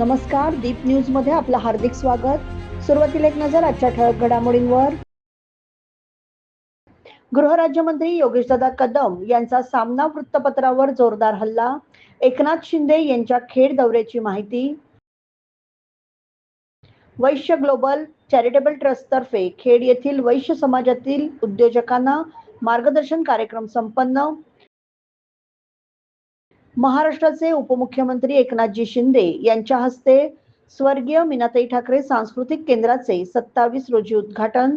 नमस्कार दीप न्यूजमध्ये आपलं हार्दिक स्वागत. सुरुवातीला एक नजर आजच्या ठळक घडामोडींवर. गृहराज्यमंत्री योगेशदादा कदम यांचा सामना वृत्तपत्रावर जोरदार हल्ला. एकनाथ शिंदे यांच्या खेड दौऱ्याची माहिती. वैश्य ग्लोबल चॅरिटेबल ट्रस्ट तर्फे खेड येथील वैश्य समाजातील उद्योजकांना मार्गदर्शन कार्यक्रम संपन्न. महाराष्ट्राचे उपमुख्यमंत्री एकनाथजी शिंदे यांच्या हस्ते स्वर्गीय मीनाताई ठाकरे सांस्कृतिक केंद्राचे सत्तावीस रोजी उद्घाटन.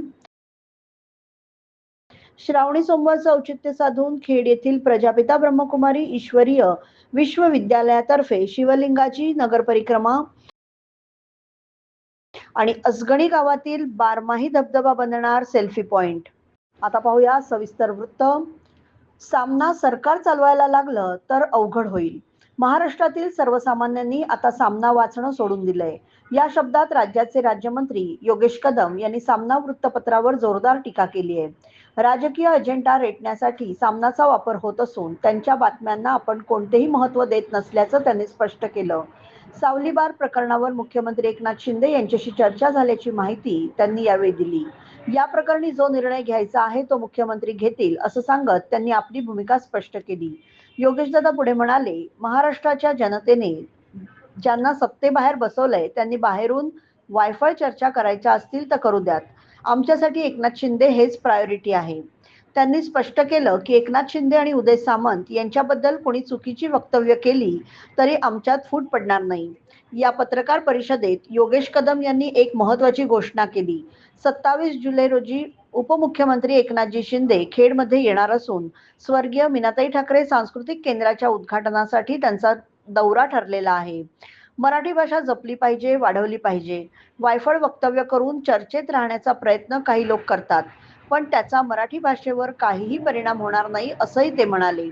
श्रावणी सोमवारचं औचित्य साधून खेड येथील प्रजापिता ब्रह्मकुमारी ईश्वरीय विश्वविद्यालयातर्फे शिवलिंगाची नगर परिक्रमा आणि असगणी गावातील बारमाही धबधबा बनणार सेल्फी पॉइंट. आता पाहूया सविस्तर वृत्त. सामना सरकार चालवायला लागलं तर अवघड होईल. महाराष्ट्रातील सर्वसामान्यांनी आता सामना वाचणं सोडून दिलंय. या शब्दात राज्याचे राज्यमंत्री योगेश कदम यांनी सामना वृत्तपत्रावर जोरदार टीका केली आहे. राजकीय अजेंडा रेटण्यासाठी सामनाचा वापर होत असून त्यांच्या बातम्यांना आपण कोणतेही महत्त्व देत नसल्याचं त्यांनी स्पष्ट केलं. सावलीबार प्रकरणावर मुख्यमंत्री एकनाथ शिंदे यांच्याशी चर्चा झाल्याची माहिती त्यांनी यावेळी दिली. या प्रकरणी जो निर्णय घ्यायचा आहे तो मुख्यमंत्री घेतील असं सांगत त्यांनी आपली भूमिका स्पष्ट केली. योगेशदादा पुढे म्हणाले महाराष्ट्राच्या जनतेने ज्यांना सत्तेबाहेर बसवलंय त्यांनी बाहेरून वायफाय चर्चा करायच्या असतील तर करू द्यात. आमच्यासाठी एकनाथ शिंदे हेच प्रायोरिटी आहे. त्यांनी स्पष्ट केलं की एकनाथ शिंदे आणि उदय सामंत यांच्याबद्दल कोणी चुकीची वक्तव्य केली तरी आमच्यात फूट पडणार नाही. या पत्रकार परिषदेत योगेश कदम यांनी एक महत्वाची घोषणा केली. सत्तावीस जुलै रोजी उपमुख्यमंत्री एकनाथजी शिंदे खेडमध्ये येणार असून स्वर्गीय मीनाताई ठाकरे सांस्कृतिक केंद्राच्या उद्घाटनासाठी त्यांचा दौरा ठरलेला आहे. मराठी भाषा जपली पाहिजे वाढवली पाहिजे. वायफळ वक्तव्य करून चर्चेत राहण्याचा प्रयत्न काही लोक करतात. पण त्याचा मराठी भाषेवर काहीही परिणाम होणार नाही असंही ते म्हणाले.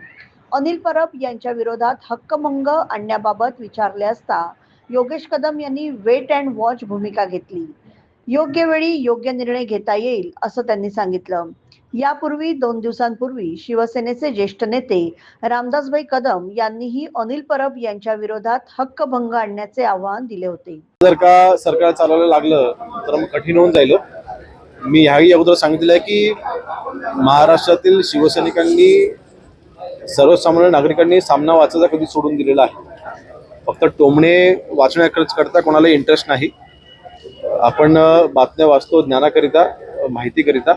अनिल परब यांच्या विरोधात हक्कमंग आणण्याबाबत विचारले असता योगेश कदम यांनी वेट अँड वॉच भूमिका घेतली. योग्य वेळी योग्य निर्णय घेता येईल असं त्यांनी सांगितलं. यापूर्वी दोन दिवसांपूर्वी शिवसेनेचे ज्येष्ठ नेते रामदासभाई कदम यांनीही अनिल परब यांच्या विरोधात हक्कभंग आणण्याचे आवाहन दिले होते. जर का सरकार चालवायला लागलं तर मग कठीण होऊन जाईल हो. मी ह्याही अगोदर सांगितलेलं आहे की महाराष्ट्रातील शिवसैनिकांनी सर्वसामान्य नागरिकांनी सामना वाचायचा कधी सोडून दिलेला आहे. फक्त टोमणे वाचण्याकरता कोणाला इंटरेस्ट नाही. आपण बातम्या वाचतो ज्ञानाकरिता माहितीकरिता.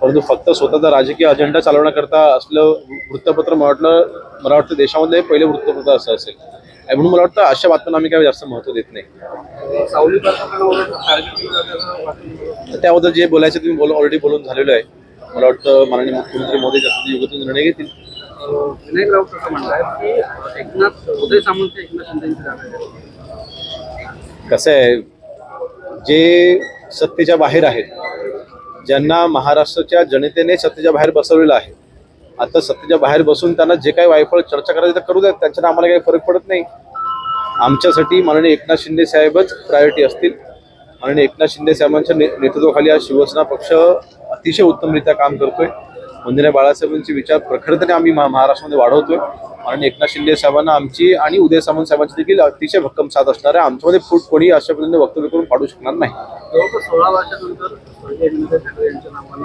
परंतु फक्त स्वतःचा राजकीय अजेंडा चालवण्याकरता असलं वृत्तपत्र मला वाटलं मला वाटतं देशामध्ये पहिले वृत्तपत्र असं असेल. म्हणून मला वाटतं अशा बातम्यांना आम्ही काही जास्त महत्त्व देत नाही. त्याबद्दल जे बोलायचं तुम्ही बोल ऑलरेडी बोलून झालेलं आहे. मला वाटतं माननीय मुख्यमंत्री मोदी त्यासाठी योग्य तो निर्णय घेतील. अं, विनायक राऊत असं म्हणतात की एकनाथ उदय सामंत एकनाथ शिंदेची जागा आहे. कसं आहे जे सत्तेच्या बाहेर आहेत ज्यांना महाराष्ट्राच्या जनतेने सत्तेच्या बाहेर बसवलेलं आहे आता सत्तेच्या बाहेर बसून त्यांना जे काही वायफळ चर्चा करायची तर करू द्यात त्यांच्यानं आम्हाला काही फरक पडत नाही. आमच्यासाठी माननीय एकनाथ शिंदे साहेबच प्रायोरिटी असतील. माननीय एकनाथ शिंदे साहेबांच्या ने नेतृत्वाखाली आज शिवसेना पक्ष अतिशय उत्तमरित्या काम करतोय. वंदना बाळासाहेबांचे विचार प्रखरतेने आम्ही महाराष्ट्रामध्ये वाढवतोय. माननीय एकनाथ शिंदे साहेबांना आमची आणि उदय सामंत साहेबांची देखील अतिशय भक्कम साथ असणार आहे. आमच्यामध्ये फूट कोणी अशा पद्धतीने वक्तव्य करून पाडू शकणार नाही. सोळा वर्षानंतर यांच्या नावाने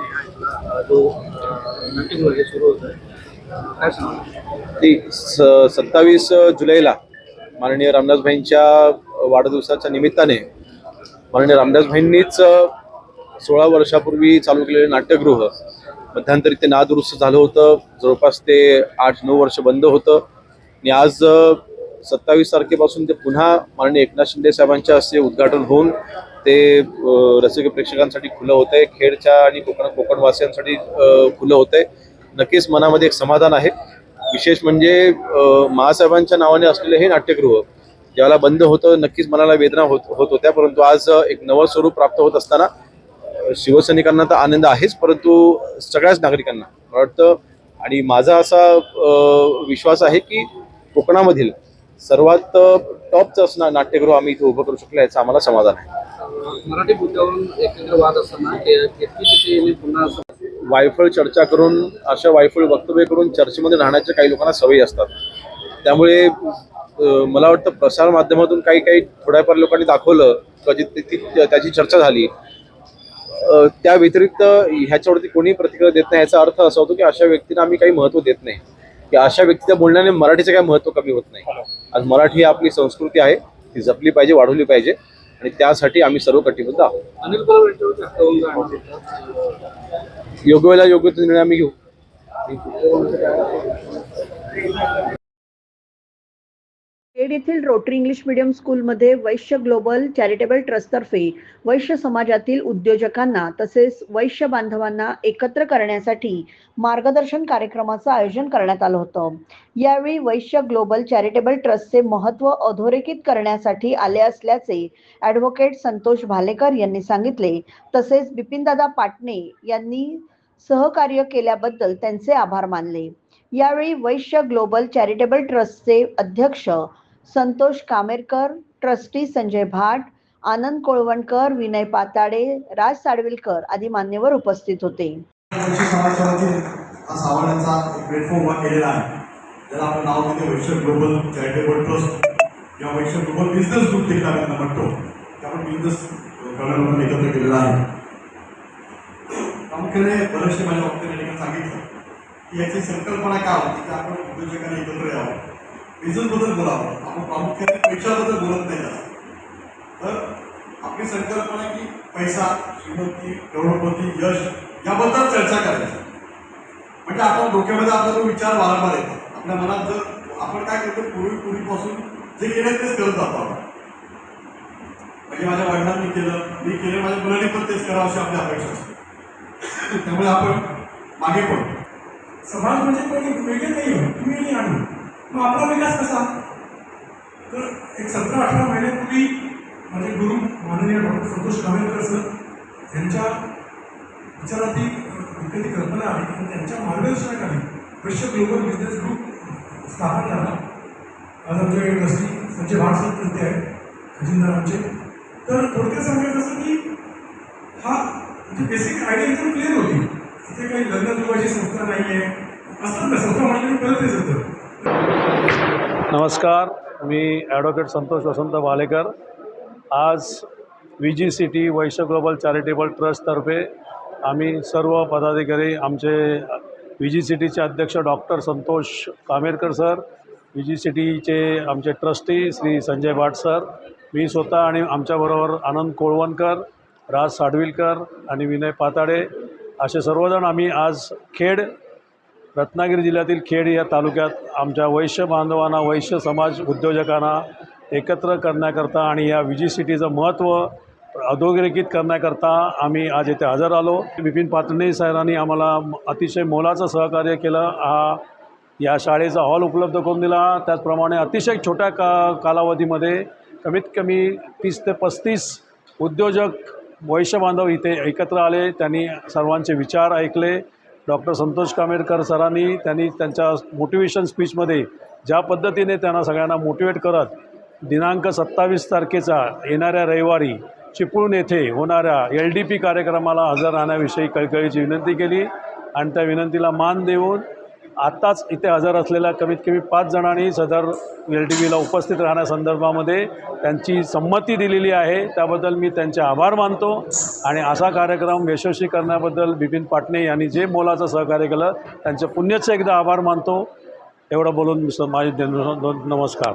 सुरू होत आहे सत्तावीस जुलैला माननीय रामदासभाईंच्या वाढदिवसाच्या निमित्ताने माननीय रामदासभाईंनीच सोळा वर्षापूर्वी चालू केलेलं नाट्यगृह मध्यंतरी ते नादुरुस्त झालं होतं. जवळपास ते आठ नऊ वर्ष बंद होतं. आणि आज सत्तावीस तारखेपासून ते पुन्हा माननीय एकनाथ शिंदे साहेबांच्या हस्ते उद्घाटन होऊन ते रसिक प्रेक्षकांसाठी खुलं होत आहे खेडच्या आणि कोकण कोकणवासियांसाठी खुलं होत आहे नक्कीच मनामध्ये एक समाधान आहे. विशेष म्हणजे महासाहेबांच्या नावाने असलेले हे नाट्यगृह ज्याला बंद होतं नक्कीच मनाला वेदना होत होत होत्या. परंतु आज एक नवं स्वरूप प्राप्त होत असताना शिवसैनिकांना तर आनंद आहेच परंतु सगळ्याच नागरिकांना. मला वाटतं आणि माझा असा विश्वास आहे की कोकणामधील सर्वात टॉपचं असं ना- नाट्यगृह आम्ही इथे उभं करू शकलो याचं आम्हाला समाधान आहे. मराठी मुद्द्यावरून एकत्र वाद असताना पुन्हा वायफळ चर्चा करून अशा वायफळ वक्तव्य करून चर्चेमध्ये राहण्याच्या काही लोकांना सवयी असतात. त्यामुळे मला वाटतं प्रसार माध्यमातून काही काही थोड्याफार लोकांनी दाखवलं कधी त्याची चर्चा झाली त्या व्यतिरिक्त ह्याच्यावरती कोणी प्रतिक्रिया देत नाही याचा अर्थ असा होतो की अशा व्यक्तींना आम्ही काही महत्त्व देत नाही. की अशा व्यक्तीच्या बोलण्याने मराठीचं काही महत्त्व कमी होत नाही. आज मराठी ही आपली संस्कृती आहे ती जपली पाहिजे वाढवली पाहिजे आणि त्यासाठी आम्ही सर्व कटिबद्ध आहोत. योग्य वेळेला योग्य तो निर्णय आम्ही घेऊ. खेड येथील रोटरी इंग्लिश मीडियम स्कूलमध्ये वैश्य ग्लोबल चॅरिटेबल ट्रस्टतर्फे वैश्य समाजातील उद्योजकांना तसेच वैश्य बांधवांना एकत्र करण्यासाठी मार्गदर्शन कार्यक्रमाचं आयोजन करण्यात आलं होतं. यावेळी वैश्य ग्लोबल चॅरिटेबल ट्रस्टचे महत्त्व अधोरेखित करण्यासाठी आले असल्याचे ॲडव्होकेट संतोष भालेकर यांनी सांगितले. तसेच बिपिनदादा पाटणे यांनी सहकार्य केल्याबद्दल त्यांचे आभार मानले. यावेळी वैश्य ग्लोबल चॅरिटेबल ट्रस्टचे अध्यक्ष संतोष कामेरकर ट्रस्टी संजय भाट आनंद कोळवणकर विनय पाताडे राज साडविलकर आदी मान्यवर उपस्थित होते. आपण नाव देतो वैश्य ग्लोबल चॅरिटेबल ट्रस्ट. किंवा वैश्य ग्लोबल बिझनेस ग्रुप देखील त्यांना म्हणतो. बिझनेस करण्यामधून एकत्र केलेला आहे. प्रामुख्याने बरेचसे माझ्या वक्त्याने सांगितलं की याची संकल्पना काय होती? की आपण उद्योजकांना एकत्र यावं. बिझनेसबद्दल बोलावं आपण. प्रामुख्याने पैशाबद्दल बोलत नाही जास्त. तर आपली संकल्पना आहे की पैसा श्रीमंती करोडपती यश याबद्दल चर्चा करायची. म्हणजे आपण डोक्यामध्ये आपला तो विचार वारंवार येतो. आपल्या मनात जर आपण काय करतो पूर्वी पूर्वीपासून जे केलं तेच करत जातो आपण. म्हणजे माझ्या वडिलांनी केलं मी केलं माझ्या मुलांनी पण तेच करावं अशी आपली अपेक्षा असते. त्यामुळे आपण मागे पडतो. समाज म्हणजे कोणी वेगळे नाही आहे तुम्ही आणि मग आपला विकास कसा? तर एक सतरा अठरा महिन्यापूर्वी माझे गुरु माननीय डॉक्टर संतोष कामेकर सर यांच्या विचारातील कधी कल्पना आली आणि त्यांच्या मार्गदर्शनाखाली वैश्य ग्लोबल बिझनेस ग्रुप स्थापन झाला. आज आमच्याकडे ट्रस्टी संजय भाट कृत्य तिथे आहेत खजिनदार तर थोडक्यात सांगायचं असं की हा म्हणजे बेसिक आयडिया इथून क्लिअर होती. इथे काही लग्न जुळवायची संस्था नाही आहे असतात ना संस्था म्हणजे कळतेच होतं नमस्कार मी ॲडव्होकेट संतोष वसंत वालेकर. आज V G C T Vaishya global charitable ट्रस्टतर्फे आम्ही सर्व पदाधिकारी आमचे व्ही जी सी टीचे अध्यक्ष doctor Santosh Kamerkar sir V G C टीचे आमचे ट्रस्टी श्री संजय भाट सर मी स्वतः आणि आमच्याबरोबर आनंद कोळवणकर राज साडविलकर आणि विनय पाताडे असे सर्वजण आम्ही आज खेड रत्नागिरी जिल्ह्यातील खेड या तालुक्यात आमच्या वैश्य बांधवांना वैश्य समाज उद्योजकांना एकत्र करण्याकरता आणि या विजी सिटीचं महत्त्व अधोरेखित करण्याकरता आम्ही आज येथे हजर आलो. बिपिन पाटणे सरांनी आम्हाला अतिशय मोलाचं सहकार्य केलं. हा या शाळेचा हॉल उपलब्ध करून दिला. त्याचप्रमाणे अतिशय छोट्या का कालावधीमध्ये कमीत कमी तीस ते पस्तीस उद्योजक वैश्य बांधव इथे एकत्र आले. त्यांनी सर्वांचे विचार ऐकले. डॉक्टर संतोष कामेरकर सरांनी त्यांनी त्यांच्या मोटिवेशन स्पीचमध्ये ज्या पद्धतीने त्यांना सगळ्यांना मोटिवेट करत दिनांक सत्तावीस तारखेचा येणाऱ्या रविवारी चिपळूण येथे होणाऱ्या एल डी पी कार्यक्रमाला हजर राहण्याविषयी कळकळीची विनंती केली. आणि त्या विनंतीला मान देऊन आत्ताच इथे हजर असलेल्या कमीत कमी पाच जणांनी सदर एल टी व्हीला उपस्थित राहण्यासंदर्भामध्ये त्यांची संमती दिलेली आहे. त्याबद्दल मी त्यांचे आभार मानतो आणि असा कार्यक्रम यशस्वी करण्याबद्दल बिपिन पाटणे यांनी जे मोलाचं सहकार्य केलं त्यांचे पुण्याचं एकदा आभार मानतो. एवढं बोलून स- माझे नमस्कार.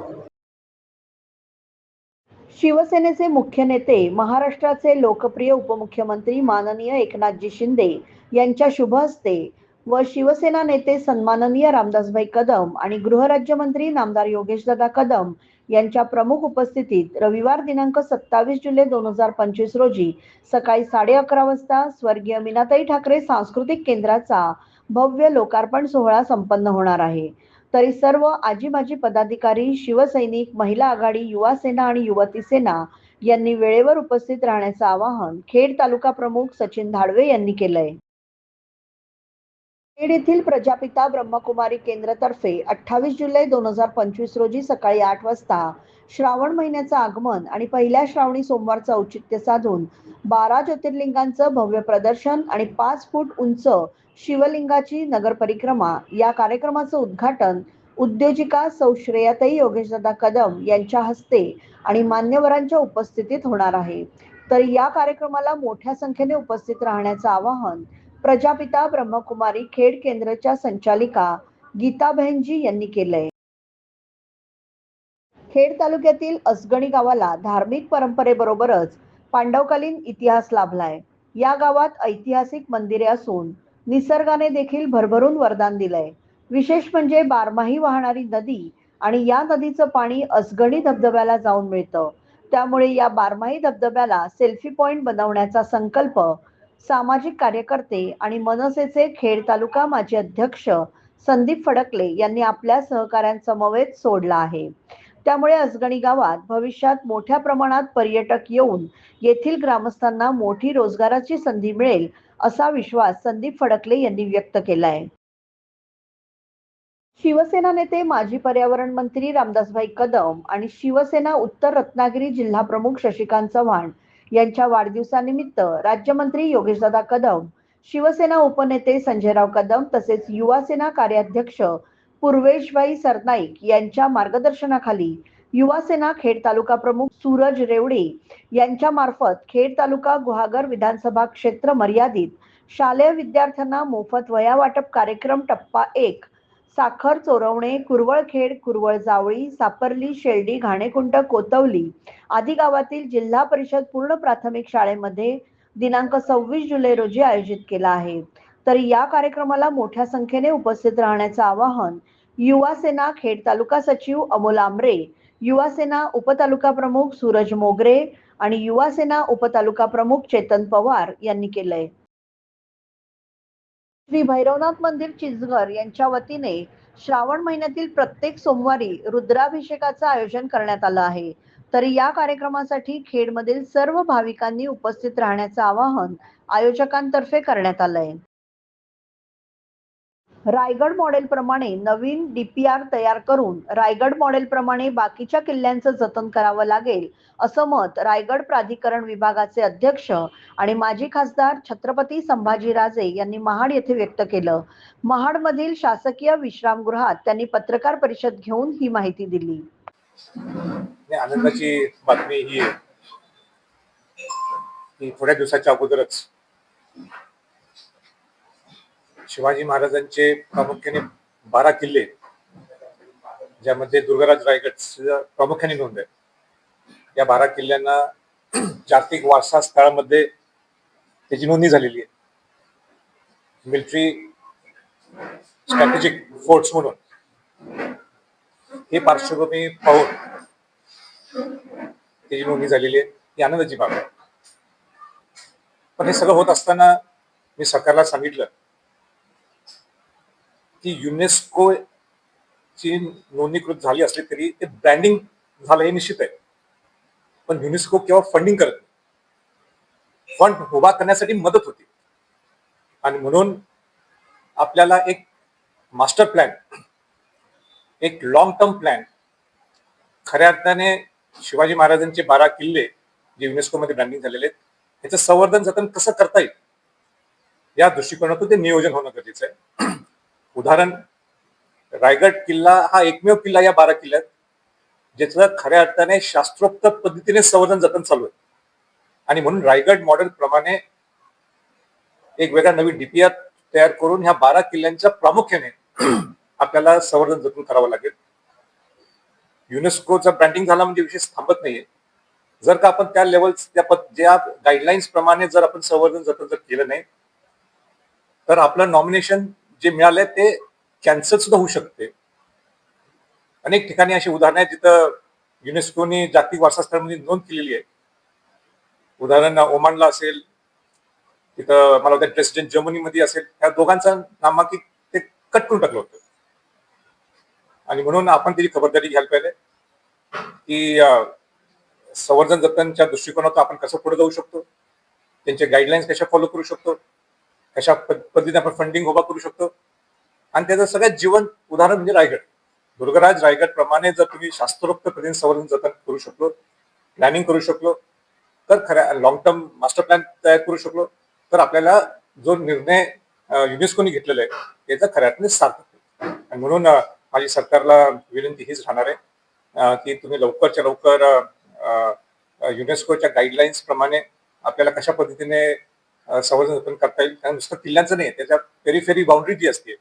शिवसेनेचे मुख्य नेते महाराष्ट्राचे लोकप्रिय उपमुख्यमंत्री माननीय एकनाथजी शिंदे यांच्या शुभ हस्ते व शिवसेना नेते सन्माननीय रामदासभाई कदम आणि गृहराज्यमंत्री नामदार योगेशदादा कदम यांच्या प्रमुख उपस्थितीत रविवार दिनांक सत्तावीस जुलै दोन हजार पंचवीस रोजी सकाळी साडे अकरा वाजता स्वर्गीय मीनाताई ठाकरे सांस्कृतिक केंद्राचा भव्य लोकार्पण सोहळा संपन्न होणार आहे. तरी सर्व आजी माजी पदाधिकारी शिवसैनिक महिला आघाडी युवा सेना आणि युवती सेना यांनी वेळेवर उपस्थित राहण्याचं आवाहन खेड तालुका प्रमुख सचिन धाडवे यांनी केलंय. खेड येथील प्रजापिता ब्रह्मकुमारी केंद्रतर्फे अठ्ठावीस जुलै दोन हजार पंचवीस रोजी सकाळी आठ वाजता श्रावण महिन्याचं आगमन आणि पहिल्या श्रावणी सोमवारचं औचित्य साधून बारा ज्योतिर्लिंगांचं भव्य प्रदर्शन आणि पाच फूट उंच शिवलिंगाची नगर परिक्रमा या कार्यक्रमाचं उद्घाटन उद्योजिका सौ श्रेयाताई योगेशदादा कदम यांच्या हस्ते आणि मान्यवरांच्या उपस्थितीत होणार आहे. तर या कार्यक्रमाला मोठ्या संख्येने उपस्थित राहण्याचं आवाहन प्रजापिता ब्रह्मकुमारी खेड केंद्रच्या संचालिका गीताबहेनजी यांनी केलंय. खेड तालुक्यातील असगणी गावाला धार्मिक परंपरेबरोबरच पांडवकालीन इतिहास लाभलाय. या गावात ऐतिहासिक मंदिरे असून निसर्गाने देखील भरभरून वरदान दिलंय. विशेष म्हणजे बारमाही वाहणारी नदी आणि या नदीचं पाणी असगणी धबधब्याला जाऊन मिळतं. त्यामुळे या बारमाही धबधब्याला सेल्फी पॉइंट बनवण्याचा संकल्प सामाजिक कार्यकर्ते आणि मनसेचे खेड तालुका माजी अध्यक्ष संदीप फडकले यांनी आपल्या सहकाऱ्यांसमवेत सोडला आहे. त्यामुळे अजगणी गावात भविष्यात मोठ्या प्रमाणात पर्यटक येऊन येथील ग्रामस्थांना मोठी रोजगाराची संधी मिळेल असा विश्वास संदीप फडकले यांनी व्यक्त केलाय. शिवसेना नेते माजी पर्यावरण मंत्री रामदासभाई कदम आणि शिवसेना उत्तर रत्नागिरी जिल्हा प्रमुख शशिकांत चव्हाण यांच्या वाढदिवसानिमित्त राज्यमंत्री योगेशदादा कदम शिवसेना उपनेते संजयराव कदम तसेच युवासेना कार्याध्यक्ष पूर्वेशबाई सरनाईक यांच्या मार्गदर्शनाखाली युवासेना खेड तालुका प्रमुख सूरज रेवडे यांच्या मार्फत खेड तालुका गुहागर विधानसभा क्षेत्र मर्यादित शालेय विद्यार्थ्यांना मोफत वया वाटप कार्यक्रम टप्पा एक साखर चोरवणे कुरवळखेड कुरवळ जावळी सापर्ली शेल्डी घाणेकुंट कोतवली आदी गावातील जिल्हा परिषद पूर्ण प्राथमिक शाळेमध्ये दिनांक सव्वीस जुलै रोजी आयोजित केला आहे. तर या कार्यक्रमाला मोठ्या संख्येने उपस्थित राहण्याचं आवाहन युवा सेना खेड तालुका सचिव अमोल आमरे युवा सेना उपतालुका प्रमुख सूरज मोगरे आणि युवा सेना उपतालुका प्रमुख चेतन पवार यांनी केलंय. श्री भैरवनाथ मंदिर चिचघर यांच्या वतीने श्रावण महिन्यातील प्रत्येक सोमवारी रुद्राभिषेकाचं आयोजन करण्यात आलं आहे. तर या कार्यक्रमासाठी खेडमधील सर्व भाविकांनी उपस्थित राहण्याचं आवाहन आयोजकांतर्फे करण्यात आलंय. रायगड मॉडेल प्रमाणे नवीन डीपीआर तयार करून रायगड मॉडेल प्रमाणे बाकीच्या किल्ल्यांचं जतन करावं लागेल असं मत रायगड प्राधिकरण विभागाचे अध्यक्ष आणि माजी खासदार छत्रपती संभाजीराजे यांनी महाड येथे व्यक्त केलं. महाडमधील शासकीय विश्रामगृहात त्यांनी पत्रकार परिषद घेऊन ही माहिती दिली. आनंदाची बातमी ही थोड्या दिवसाच्या अगोदरच शिवाजी महाराजांचे प्रामुख्याने बारा किल्ले ज्यामध्ये दुर्गराज रायगड प्रामुख्याने नोंद आहे. या बारा किल्ल्यांना जागतिक वारसा स्थळामध्ये त्याची नोंदणी झालेली आहे. मिलिटरी स्ट्रॅटेजिक फोर्ट्स म्हणून. हे पार्श्वभूमी पाहून त्याची नोंदणी झालेली आहे. ही आनंदाची बाब आहे. पण हे सगळं होत असताना मी सरकारला सांगितलं की युनेस्को ची नोंदणीकृत झाली असली तरी ते ब्रँडिंग झालं हे निश्चित आहे. पण युनेस्को केव्हा फंडिंग करत नाही. फंड उभा करण्यासाठी मदत होती. आणि म्हणून आपल्याला एक मास्टर प्लॅन एक लॉंग टर्म प्लॅन खऱ्या अर्थाने शिवाजी महाराजांचे बारा किल्ले जे युनेस्कोमध्ये ब्रँडिंग झालेले आहेत त्याचं संवर्धन जतन कसं करता येईल? या दृष्टिकोनातून ते नियोजन होणं गरजेचं आहे. उदाहरण रायगड किल्ला हा एकमेव किल्ला या बारा किल्ल्यात ज्याचं खऱ्या अर्थाने शास्त्रोक्त पद्धतीने संवर्धन जतन चालू आहे. आणि म्हणून रायगड मॉडेल प्रमाणे एक वेगळा नवीन डीपीआर तयार करून ह्या बारा किल्ल्यांच्या प्रामुख्याने आपल्याला संवर्धन जतन करावं लागेल. युनेस्कोचा ब्रँडिंग झाला म्हणजे विशेष थांबत नाहीये. जर का आपण त्या लेवल त्या पद- ज्या गाईडलाईन्स प्रमाणे जर आपण संवर्धन जतन जर केलं नाही तर आपलं नॉमिनेशन जे मिळालंय ते कॅन्सल सुद्धा होऊ शकते. अनेक ठिकाणी अशी उदाहरणं आहेत जिथं युनेस्कोने जागतिक वारसा स्थळामध्ये नोंद केलेली आहे. उदाहरण ओमानला असेल तिथं मला वाटतं प्रेसिडेंट जर्मनीमध्ये असेल त्या दोघांचं नामांकित ते कट करून टाकलं होतं. आणि म्हणून आपण त्याची खबरदारी घ्यायला पाहिजे की संवर्धन जतनच्या दृष्टिकोनातून आपण कसं पुढे जाऊ शकतो त्यांचे गाईडलाईन्स कशा फॉलो करू शकतो कशा पद्धतीने आपण फंडिंग उभा करू शकतो. आणि त्याचं सगळ्यात जीवन उदाहरण म्हणजे रायगड. दुर्गराज रायगड प्रमाणे जर तुम्ही शास्त्रोक्त पद्धतीने संवर्धन जतन करू शकलो प्लॅनिंग करू शकलो तर खऱ्या लॉंग टर्म मास्टर प्लॅन तयार करू शकलो तर आपल्याला जो निर्णय युनेस्कोने घेतलेला आहे त्याचा खऱ्या अर्थाने आणि म्हणून माझी सरकारला विनंती हीच राहणार आहे की तुम्ही लवकरच्या लवकर युनेस्कोच्या गाईडलाईन्स प्रमाणे आपल्याला कशा पद्धतीने संवर्धन जतन करता येईल. कारण नुसतं किल्ल्यांचं नाही त्याच्या पेरीफेरी बाउंड्री जी असते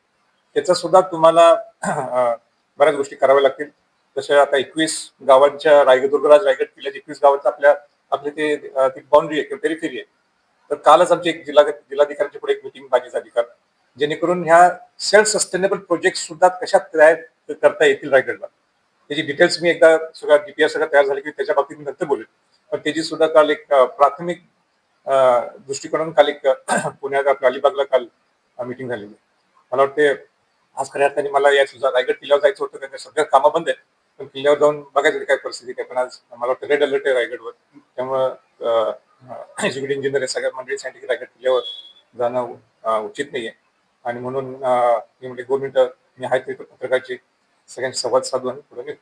त्याचा सुद्धा तुम्हाला बऱ्याच गोष्टी कराव्या लागतील. जसे आता एकवीस गावांच्या रायगड दुर्गराज रायगड किल्ल्याच्या एकवीस गावांचा आपल्या आपली ते बाउंड्री आहे किंवा पेरीफेरी आहे. तर कालच आमची एक जिल्हा जिल्हाधिकाऱ्यांची पुढे एक मिटिंग माझी झाली काल जेणेकरून ह्या सेल्फ सस्टेनेबल प्रोजेक्ट सुद्धा कशा तयार करता येतील रायगडला. त्याची डिटेल्स मी एकदा सगळ्या डीपीआर सगळं तयार झाले की त्याच्या बाबतीत नंतर बोलेल पण त्याची सुद्धा काल एक प्राथमिक दृष्टिकोनातून काल एक पुण्यात आपल्या अलिबागला काल मिटिंग झालेली. मला वाटते आज खऱ्या अर्थाने मला या सुद्धा रायगड किल्ल्यावर जायचं होतं त्याच्या सगळ्या कामं बंद आहेत. पण किल्ल्यावर जाऊन बघायचं काय परिस्थिती काय पण आज मला वाटतं रेड अलर्ट आहे रायगडवर. त्यामुळं एक्झिक्युटिव्ह इंजिनियर सगळ्या मंडळीसाठी रायगड किल्ल्यावर जाणं उचित नाहीये. आणि म्हणून मी म्हणजे दोन मिनिटं मी आहे ते पत्रकाराची सगळ्यांशी संवाद साधून पुढे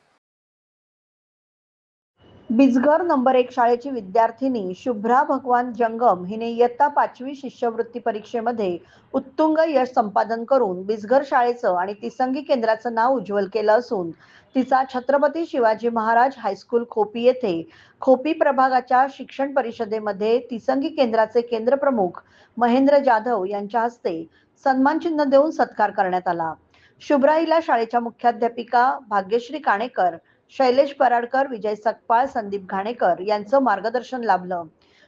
बिजगर बिजघर नंबर एक शाळेची विद्यार्थिनी शुभ्रा भगवान जंगम हिने इयत्ता पाचवी शिष्यवृत्ती परीक्षेमध्ये उत्तुंग यश संपादन करून बिजघर शाळेचं आणि तिसंगी केंद्राचं नाव उज्ज्वल केलं असून तिचा छत्रपती शिवाजी महाराज हायस्कूल खोपी येथे खोपी प्रभागाच्या शिक्षण परिषदेमध्ये तिसंगी केंद्राचे केंद्रप्रमुख महेंद्र जाधव यांच्या हस्ते सन्मानचिन्ह देऊन सत्कार करण्यात आला. शुभ्रा हिला शाळेच्या मुख्याध्यापिका भाग्यश्री काणेकर शैलेश पराडकर विजय सकपाळ संदीप घाणेकर यांचं मार्गदर्शन लाभलं.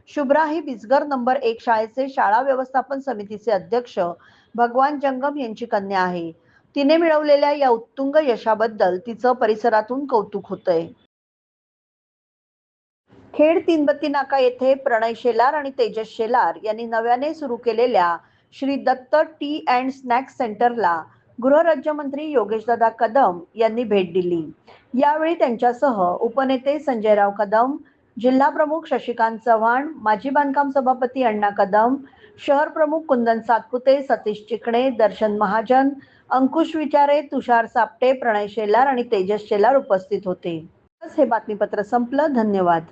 शुभ्रा ही बिजगर नंबर एक शाळेचे शाळा व्यवस्थापन समितीचे अध्यक्ष भगवान जंगम यांची कन्या आहे. तिने मिळवलेल्या या उत्तुंग यशाबद्दल तिचं परिसरातून कौतुक होतंय. खेड तीनबत्ती नाका येथे प्रणय शेलार आणि तेजस शेलार यांनी नव्याने सुरू केलेल्या Shri Datta tea and snacks सेंटरला गृहराज्यमंत्री योगेशदादा कदम यांनी भेट दिली. यावेळी त्यांच्यासह उपनेते संजयराव कदम जिल्हा प्रमुख शशिकांत चव्हाण माजी बांधकाम सभापती अण्णा कदम शहर प्रमुख कुंदन सातपुते सतीश चिकणे दर्शन महाजन अंकुश विचारे तुषार सापटे प्रणय शेलार आणि तेजस शेलार उपस्थित होते. हे बातमीपत्र संपलं. धन्यवाद.